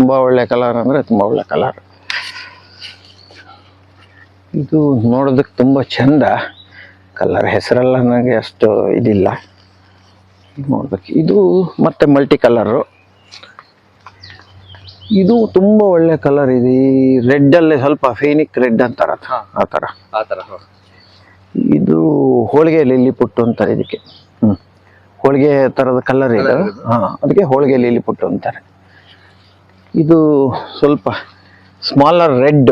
ತುಂಬ ಒಳ್ಳೆ ಕಲರ್ ಅಂದರೆ ತುಂಬ ಒಳ್ಳೆ ಕಲರ್. ಇದು ನೋಡೋದಕ್ಕೆ ತುಂಬ ಚಂದ. ಕಲರ್ ಹೆಸರೆಲ್ಲ ನನಗೆ ಅಷ್ಟು ಇದಿಲ್ಲ. ನೋಡ್ಬೇಕು. ಇದು ಮತ್ತೆ ಮಲ್ಟಿ ಕಲರು. ಇದು ತುಂಬ ಒಳ್ಳೆ ಕಲರ್ ಇದೆ. ಈ ರೆಡ್ಡಲ್ಲೇ ಸ್ವಲ್ಪ ಫೇನಿಕ್ ರೆಡ್ ಅಂತಾರ ಆ ಥರ ಆ ಥರ ಇದು ಹೋಳಿಗೆ ಲಿಲ್ಲಿ ಪುಟ್ಟು ಅಂತಾರೆ ಇದಕ್ಕೆ. ಹ್ಞೂ ಹೋಳಿಗೆ ಥರದ ಕಲರ್ ಇದು. ಹಾಂ ಅದಕ್ಕೆ ಹೋಳಿಗೆ ಲಿಲ್ಲಿ ಪುಟ್ಟು ಅಂತಾರೆ. ಇದು ಸ್ವಲ್ಪ ಸ್ಮಾಲರ್ ರೆಡ್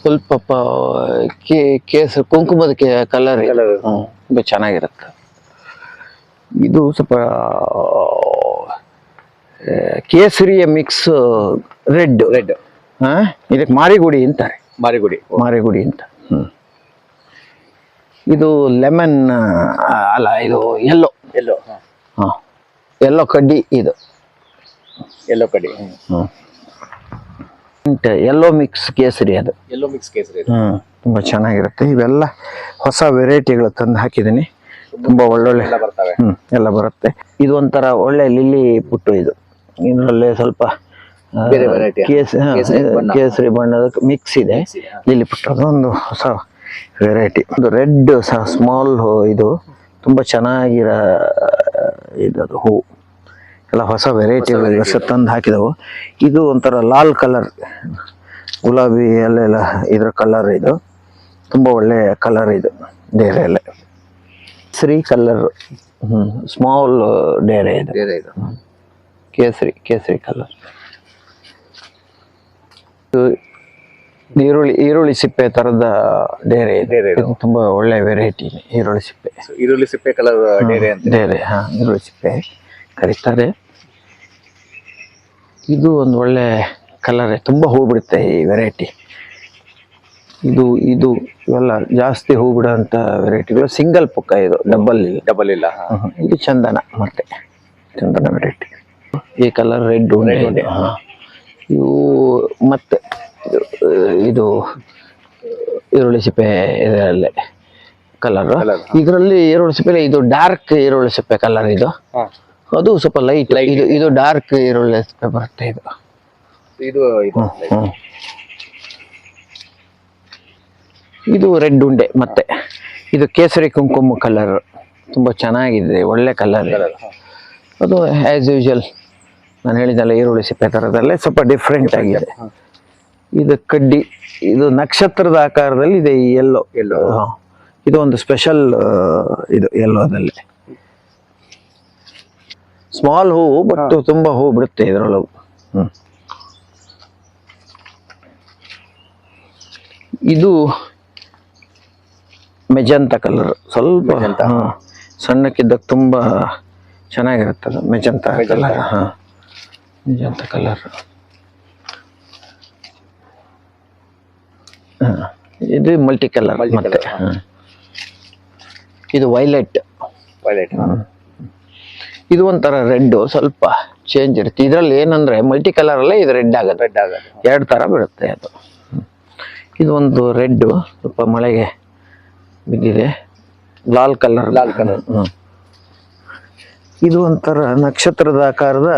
ಸ್ವಲ್ಪ ಕೇಸರಿ ಕುಂಕುಮದ ಕಲರ್. ತುಂಬ ಚೆನ್ನಾಗಿರುತ್ತೆ. ಇದು ಸ್ವಲ್ಪ ಕೇಸರಿಯ ಮಿಕ್ಸ್ ರೆಡ್ ರೆಡ್ ಹಾಂ ಇದಕ್ಕೆ ಮಾರಿಗುಡಿ ಅಂತಾರೆ. ಮಾರಿಗುಡಿ. ಮಾರಿಗುಡಿ ಅಂತ. ಹ್ಮ್. ಇದು ಲೆಮನ್ ಅಲ್ಲ ಇದು ಎಲ್ಲೋ ಎಲ್ಲೋ ಹಾಂ. ಎಲ್ಲೋ ಕಡ್ಡಿ ಇದು. ಎಲ್ಲೋ ಕಡೆ. ಎಲ್ಲೋ ಮಿಕ್ಸ್ ಕೇಸರಿ ಅದು. ಎಲ್ಲೋ ಮಿಕ್ಸ್ ಕೇಸರಿ ಹ್ಮ್. ತುಂಬ ಚೆನ್ನಾಗಿರುತ್ತೆ. ಇವೆಲ್ಲ ಹೊಸ ವೆರೈಟಿಗಳು ತಂದು ಹಾಕಿದ್ದೀನಿ. ತುಂಬಾ ಒಳ್ಳೊಳ್ಳೆ ಎಲ್ಲ ಬರ್ತವೆ. ಹ್ಮ್. ಎಲ್ಲ ಬರುತ್ತೆ. ಇದು ಒಂಥರ ಒಳ್ಳೆ ಲಿಲ್ಲಿ ಪುಟ್ಟು ಇದು. ಇದರಲ್ಲೇ ಸ್ವಲ್ಪ ಆ, ಬೇರೆ variety. ಕೇಸ ಹಾ, ಕೇಸರಿ ಇದು ಬಣ್ಣ. ಕೇಸರಿ ಬಣ್ಣದ ಮಿಕ್ಸ್ ಇದೆ. Lilliput. ಅದೊಂದು ಹೊಸ ವೆರೈಟಿ ಒಂದು ರೆಡ್ ಸಹ ಸ್ಮಾಲ್ ಇದು. ತುಂಬಾ ಚೆನ್ನಾಗಿರೋ ಇದು ಅದು ಹೂ. ಎಲ್ಲ ಹೊಸ ವೆರೈಟಿ ವರ್ಷ ತಂದು ಹಾಕಿದವು. ಇದು ಒಂಥರ ಲಾಲ್ ಕಲರ್ ಗುಲಾಬಿ ಅಲ್ಲೆಲ್ಲ ಇದರ ಕಲರ್ ಇದು. ತುಂಬ ಒಳ್ಳೆ ಕಲರ್ ಇದು ಡೇರೆ ಎಲ್ಲ ಕೇಸರಿ ಕಲರ್ ಹ್ಞೂ ಸ್ಮಾಲ್ ಡೇರೆ ಇದು. ಕೇಸರಿ ಕೇಸರಿ ಕಲರ್ ಈರುಳ್ಳಿ ಈರುಳ್ಳಿ ಸಿಪ್ಪೆ ಥರದ ಡೇರೆ ಇದೆ. ಡೇರೆ ತುಂಬ ಒಳ್ಳೆ ವೆರೈಟಿ ಈರುಳ್ಳಿ ಸಿಪ್ಪೆ. ಈರುಳ್ಳಿ ಸಿಪ್ಪೆ ಕಲರ್ ಡೇರೆ ಡೇರೆ ಹಾಂ ಈರುಳ್ಳಿ ಸಿಪ್ಪೆ. ಕರೀತಾರೆ. ಇದು ಒಂದು ಒಳ್ಳೆ ಕಲರ್ ತುಂಬ ಹೂ ಬಿಡುತ್ತೆ ಈ ವೆರೈಟಿ ಇದು ಇದು ಇವೆಲ್ಲ ಜಾಸ್ತಿ ಹೂ ಬಿಡೋಂಥ ವೆರೈಟಿಗಳು ಸಿಂಗಲ್ ಪುಕ್ಕ ಇದು ಡಬಲ್ ಇಲ್ಲ. ಡಬಲ್ ಇಲ್ಲ ಇದು ಚಂದನ ಮತ್ತೆ ಚಂದನ ವೆರೈಟಿ ಈ ಕಲರ್ ರೆಡ್ ಉಂಡೆ. ಇವು ಮತ್ತೆ ಇದು, ಈರುಳ್ಳಿ ಸಿಪ್ಪೆ ಇದರಲ್ಲೇ ಕಲರ್. ಇದರಲ್ಲಿ ಈರುಳ್ಳಿ ಸಿಪ್ಪೆ ಇದು ಡಾರ್ಕ್ ಈರುಳ್ಳಿ ಸಿಪ್ಪೆ ಕಲರ್ ಇದು. ಅದು ಸ್ವಲ್ಪ ಲೈಟ್ ಇದು ಇದು ಡಾರ್ಕ್ ಈರುಳ್ಳಿ ಬರುತ್ತೆ ಇದು. ಇದು ಇದು. ಇದು ರೆಡ್ ಉಂಡೆ ಮತ್ತೆ. ಇದು ಕೇಸರಿ ಕುಂಕುಮ ಕಲರ್ ತುಂಬ ಚೆನ್ನಾಗಿದೆ ಒಳ್ಳೆ ಕಲರ್ ಅದು ಆ್ಯಸ್ ಯೂಶುವಲ್ ನಾನು ಹೇಳಿದಲ್ಲ ಈರುಳ್ಳಿ ಸಿಪ್ಪೆ ಥರದಲ್ಲೇ ಸ್ವಲ್ಪ ಡಿಫ್ರೆಂಟ್ ಆಗಿದೆ. ಇದು ಕಡ್ಡಿ ಇದು ನಕ್ಷತ್ರದ ಆಕಾರದಲ್ಲಿ ಇದೆ ಈ ಎಲ್ಲೋ ಎಲ್ಲೋ ಇದು ಒಂದು ಸ್ಪೆಷಲ್ ಇದು ಎಲ್ಲೋದಲ್ಲಿ ಸ್ಮಾಲ್ ಹೂವು ಬಟ್ ತುಂಬಾ ಹೂ ಬಿಡುತ್ತೆ ಇದರೊಳಗೆ ಹ್ಮ್. ಇದು ಮೆಜಂತ ಕಲರ್ ಸ್ವಲ್ಪ ಸಣ್ಣಕ್ಕಿದ್ದ ಹಾ, ಸಣ್ಣಕ್ಕಿದ್ದಾಗ ತುಂಬಾ ಚೆನ್ನಾಗಿರುತ್ತೆ ಮೆಜಂತ ಕಲರ್ ಹಾ. ಮೆಜಂತ ಕಲರ್ ಇದು ಮಲ್ಟಿ ಕಲರ್ ಮತ್ತೆ ಇದು ವೈಲೆಟ್ ವೈಲೆಟ್ ಇದು ಒಂಥರ ರೆಡ್ ಸ್ವಲ್ಪ ಚೇಂಜ್ ಇರುತ್ತೆ. ಇದರಲ್ಲಿ ಏನಂದ್ರೆ ಮಲ್ಟಿ ಕಲರ್ ಅಲ್ಲೇ ಇದು ರೆಡ್ ಆಗುತ್ತೆ. ರೆಡ್ ಆಗುತ್ತೆ. ಎರಡು ಥರ ಬೀಳುತ್ತೆ ಅದು. ಇದು ಒಂದು ರೆಡ್ ಸ್ವಲ್ಪ ಮಳೆಗೆ ಬಿದ್ದಿದೆ. ಲಾಲ್ ಕಲರ್. ಲಾಲ್ ಕಲರ್. ಇದು ಒಂಥರ ನಕ್ಷತ್ರದ ಆಕಾರದ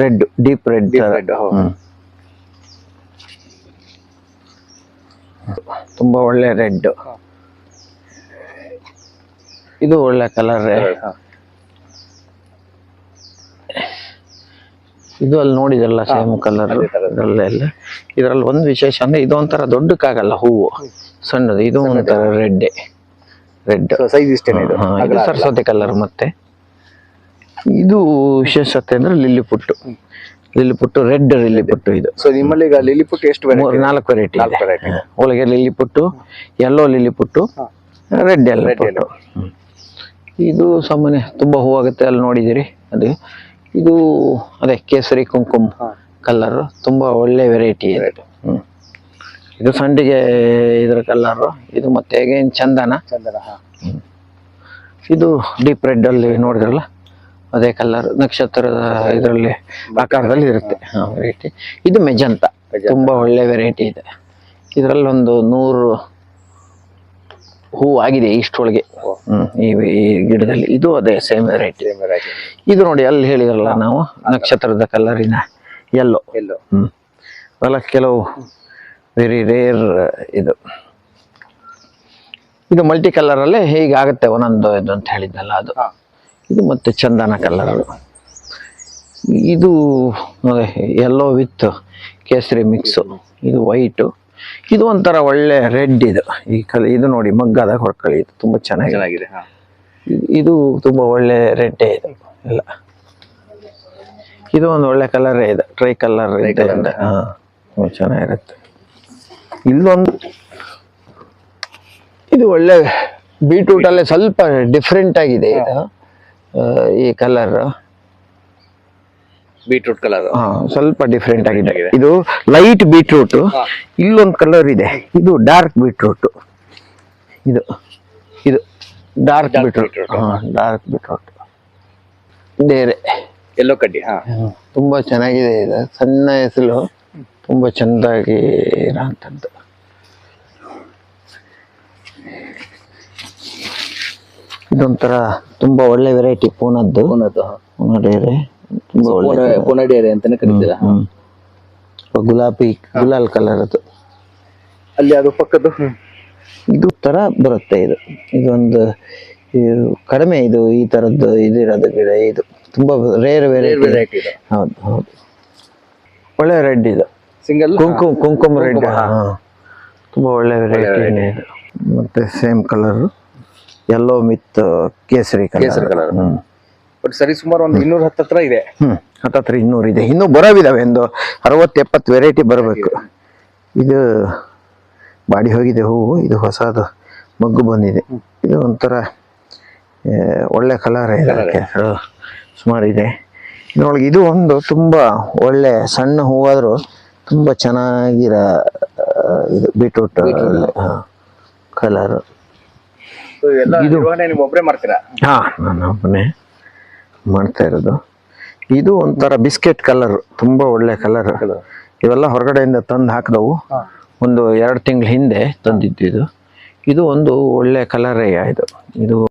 ರೆಡ್ ಡೀಪ್ ರೆಡ್ ರೆಡ್. ತುಂಬಾ ಒಳ್ಳೆ ರೆಡ್. ಇದು ಒಳ್ಳೆ ಕಲರ್. ಇದು ಅಲ್ಲಿ ನೋಡಿದ್ರಲ್ಲ ಸೇಮ್ ಕಲರ್. ಇದರಲ್ಲೆಲ್ಲ ಇದರಲ್ಲಿ ಒಂದು ವಿಶೇಷ ಅಂದ್ರೆ ಇದು ಒಂಥರ ದೊಡ್ಡಕ್ಕಾಗಲ್ಲ ಹೂವು. ಸಣ್ಣದು ಇದು ಒಂಥರ ರೆಡ್ ರೆಡ್ ಸೈಜ್ ಇಷ್ಟೇ ಇದು. ಸರಸ್ವತಿ ಕಲರ್ ಮತ್ತೆ. ಇದು ವಿಶೇಷತೆ ಅಂದ್ರೆ ಲಿಲ್ಲಿ ಪುಟ್ಟು. ಲಿಲ್ಲಿ ಪುಟ್ಟು ರೆಡ್ ಲಿಲ್ಲಿ ಪುಟ್ಟು ಇದು. ಸೊ ನಿಮ್ಮಲ್ಲಿ ಈಗ ಲಿಲ್ಲಿ ಪುಟ್ಟು ಎಷ್ಟು ನಾಲ್ಕು ವೆರೈಟಿ. ಒಳಗೆ ಲಿಲ್ಲಿ ಪುಟ್ಟು ಎಲ್ಲೋ ಲಿಲ್ಲಿ ಪುಟ್ಟು. ರೆಡ್ ಎಲ್ಲ ಪುಟ್ಟು. ಇದು ಸಾಮಾನ್ಯ ತುಂಬಾ ಹೂವಾಗುತ್ತೆ ಅಲ್ಲಿ ನೋಡಿದಿರಿ ಅದು ಇದು ಅದೇ ಕೇಸರಿ ಕುಂಕುಮ. ಕಲರ್ ತುಂಬಾ ಒಳ್ಳೆ ವೆರೈಟಿ ಇದೆ. ಹ್ಮ್. ಇದು ಸಂಡಿಗೆ ಇದರ ಕಲರ್ ಇದು ಮತ್ತೆ ಏನು ಚಂದನ ಇದು ಡೀಪ್ ರೆಡ್ ಅಲ್ಲಿ ನೋಡಿದ್ರಲ್ಲ ಅದೇ ಕಲರ್ ನಕ್ಷತ್ರದ ಇದರಲ್ಲಿ ಆಕಾರದಲ್ಲಿ ಇರುತ್ತೆ ವೆರೈಟಿ ಇದು ಮೆಜಂತ. ತುಂಬಾ ಒಳ್ಳೆ ವೆರೈಟಿ ಇದೆ ಇದರಲ್ಲಿ ಒಂದು ನೂರು ಹೂ ಆಗಿದೆ ಇಷ್ಟೊಳಗೆ. ಹ್ಮ್ ಈ ಈ ಗಿಡದಲ್ಲಿ ಇದು ಅದೇ ಸೇಮ್ ವೆರೈಟಿ ಇದು ನೋಡಿ ಅಲ್ಲಿ ಹೇಳಿದ್ರಲ್ಲ ನಾವು ನಕ್ಷತ್ರದ ಕಲರಿನ ಎಲ್ಲೋ ಎಲ್ಲೋ ಹ್ಮ್ ಅಲ್ಲ ಕೆಲವು ವೆರಿ ರೇರ್ ಇದು. ಇದು ಮಲ್ಟಿ ಕಲರಲ್ಲೇ ಹೀಗಾಗುತ್ತೆ ಒಂದೊಂದು ಇದು ಅಂತ ಹೇಳಿದ್ನಲ್ಲ ಅದು. ಇದು ಮತ್ತೆ ಚಂದನ ಕಲರ್ ಇದು ಎಲ್ಲೋ ವಿತ್ ಕೇಸರಿ ಮಿಕ್ಸು ಇದು. ವೈಟು ಇದು ಒಂಥರ ಒಳ್ಳೆ ರೆಡ್ ಇದು. ಈ ಕಲ ಇದು ನೋಡಿ ಮಗ್ಗದ ಹೊರಕಳಿ ಇದು. ತುಂಬ ಚೆನ್ನಾಗಿದೆ. ಇದು- ತುಂಬ ಒಳ್ಳೆ ರೆಡ್ಡೇ ಇದೆ. ಎಲ್ಲ. ಇದು ಒಂದು ಒಳ್ಳೆ ಕಲರೇ ಇದೆ. ಟ್ರೈ ಕಲರ್ ಇದೆ ಹಾಂ. ತುಂಬ ಚೆನ್ನಾಗಿರುತ್ತೆ. ಇಲ್ಲೊಂದು ಇದು ಒಳ್ಳೆ ಬೀಟ್ರೂಟಲ್ಲೇ ಸ್ವಲ್ಪ ಡಿಫ್ರೆಂಟ್ ಆಗಿದೆ ಇದು. ಈ ಕಲರ್. ಬೀಟ್ರೂಟ್ ಕಲರ್ ಹಾ ಸ್ವಲ್ಪ ಡಿಫ್ರೆಂಟ್ ಆಗಿದೆ. ಇದು ಲೈಟ್ ಬೀಟ್ರೂಟ್. ಇಲ್ಲೊಂದು ಕಲರ್ ಇದೆ. ಇದು ಡಾರ್ಕ್ ಬೀಟ್ರೂಟ್ ಇದು ಇದು ಡಾರ್ಕ್ ಬೀಟ್ರೂಟ್ ಡಾರ್ಕ್ ಬೀಟ್ರೂಟ್ ಬೇರೆ. ಎಲ್ಲೋ ಕಡ್ಡಿ ಹಾ. ತುಂಬಾ ಚೆನ್ನಾಗಿದೆ ಇದು. ಸಣ್ಣ ಹೆಸರು. ತುಂಬಾ ಚೆಂದಾಗಿ ಇರೋಂಥದ್ದು. ಇದೊಂಥರ ತುಂಬಾ ಒಳ್ಳೆ ವೆರೈಟಿ ಪೂನದ್ದು. ಪೂನದ್ದು. ಪೂನ ಡೇರೆ ಪೂನಡಿಯರೆ ಅಂತಾನೆ ಕರೀತೀರಾ? ಹ್ಮ್. ಗುಲಾಬಿ ಗುಲಾಲ್ ಕಲರ್ ಅದು. ಅಲ್ಲಿ ಅದು ಪಕ್ಕದ್ದು? ಇದು ತರ ಬರುತ್ತೆ ಇದು. ಇದೊಂದು ಇದು ಕಡಿಮೆ ಇದು ಈ ತರದ್ದು ಇದಿರೋದು ಗಿಡ ಇದು. ತುಂಬಾ ರೇರ್ ವೆರೈಟಿ ವೆರೈಟಿ ಇದು. ಹೌದು ಹೌದು. ಒಳ್ಳೆ ರೆಡ್ ಇದು. ಸಿಂಗಲ್ ಕುಂಕುಮ ಕುಂಕುಮ ರೆಡ್ ಹಾ. ತುಂಬಾ ಒಳ್ಳೆ ವೆರೈಟಿ ಇದು. ಮತ್ತೆ ಸೇಮ್ ಕಲರ್ ಎಲ್ಲೋ ಮಿತ್ ಕೇಸರಿ ಕೇಸರಿ ಕಲರ್. ಬಟ್ ಸರಿ ಸುಮಾರು ಒಂದು ಇನ್ನೂರ ಹತ್ತತ್ರ ಇದೆ. ಹ್ಮ್. ಹತ್ತತ್ರ ಇನ್ನೂರು ಇದೆ. ಇನ್ನೂ ಬರೋವಿದಾವೆ ಒಂದು ಅರವತ್ತು ಎಪ್ಪತ್ತು ವೆರೈಟಿ ಬರಬೇಕು. ಇದು. ಬಾಡಿ ಹೋಗಿದೆ ಹೂವು ಇದು ಹೊಸದು ಮಗ್ಗು ಬಂದಿದೆ. ಇದು ಒಂಥರ ಒಳ್ಳೆ ಕಲರ್ ಇದೆ ಸುಮಾರು ಇದೆ. ಇದ್ರೊಳಗೆ ಇದು ಒಂದು ತುಂಬ ಒಳ್ಳೆ ಸಣ್ಣ ಹೂವಾದರೂ ತುಂಬ ಚೆನ್ನಾಗಿರೋ ಇದು ಬೀಟ್ರೂಟ್ ಕಲರ್. ಇದು ಒಬ್ಬರೇ ಮಾಡ್ತೀರಾ? ಹಾ ನಾನು ಒಬ್ಬನೇ ಮಾಡ್ತಾ ಇರೋದು. ಇದು ಒಂಥರ ಬಿಸ್ಕೆಟ್ ಕಲರ್ ತುಂಬಾ ಒಳ್ಳೆ ಕಲರ್ ಇವೆಲ್ಲ ಹೊರಗಡೆಯಿಂದ ತಂದು ಹಾಕಿದವು. ಒಂದು ಎರಡು ತಿಂಗಳ ಹಿಂದೆ ತಂದಿದ್ದು ಇದು. ಇದು ಒಂದು ಒಳ್ಳೆ ಕಲರೇ ಇದು. ಇದು